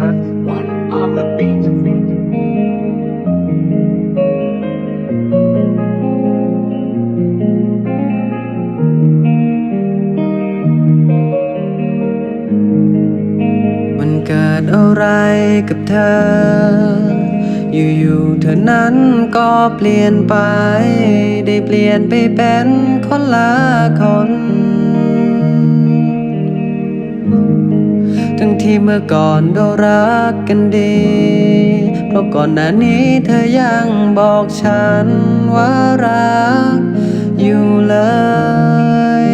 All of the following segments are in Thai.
one on the beat. มันเกิดอะไรกับเธอ อยู่ๆเธอนั้นก็เปลี่ยนไป ได้เปลี่ยนไปเป็นคนละคน ที่เมื่อก่อนเรารักกันดี เพราะก่อนหน้านี้เธอยังบอกฉันว่ารักอยู่เลย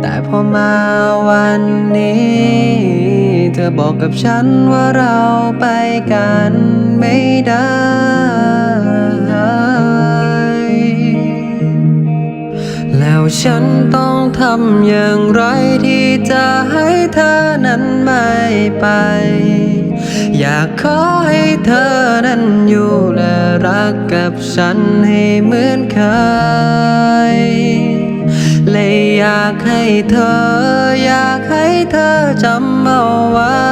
แต่พอมาวันนี้ เธอบอกกับฉันว่าเราไปกันไม่ได้แล้วฉันต้องำอย่างไรที่จะให้เธอนั้นไม่ไป อยากขอให้เธอนั้นอยู่และรักกับฉันให้เหมือนเคยเลยอยากให้เธอ อยากให้เธอจำเอาไว้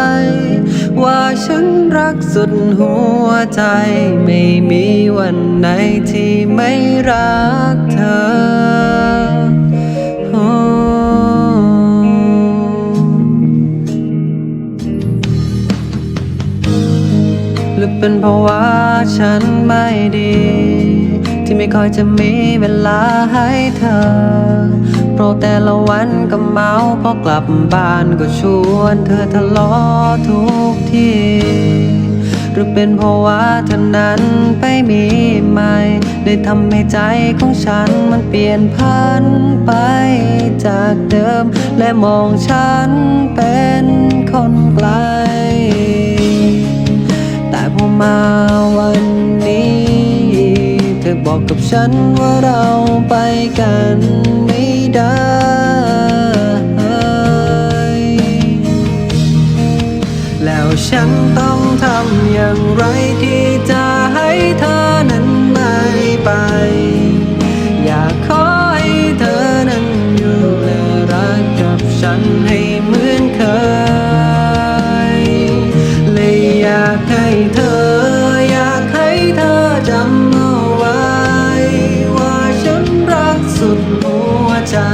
ว่าฉันรักสุดหัวใจ ไม่มีวันไหนที่ไม่รักเธอ รือเป็นเพราะว่าฉันไม่ดี ที่ไม่ค่อยจะมีเวลาให้เธอ เพราะแต่ละวันก็เมาพอกลับบ้านก็ชวนเธอทะเลาะทุกทีหรือเป็นเพราะว่าเธอนั้นไปมีใหม่เลยทำให้ใจของฉันมันเปลี่ยนพันไปจากเดิม และมองฉันเป็น เธอบอกกับฉันว่าเราไปกันไม่ได้แล้วฉันต้องทำอย่างไรที่จะ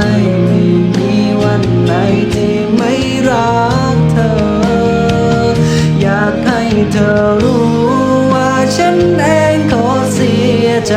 ไม่มีวันไหนที่ไม่รักเธอ อยากให้เธอรู้ว่าฉันเองขอเสียใจ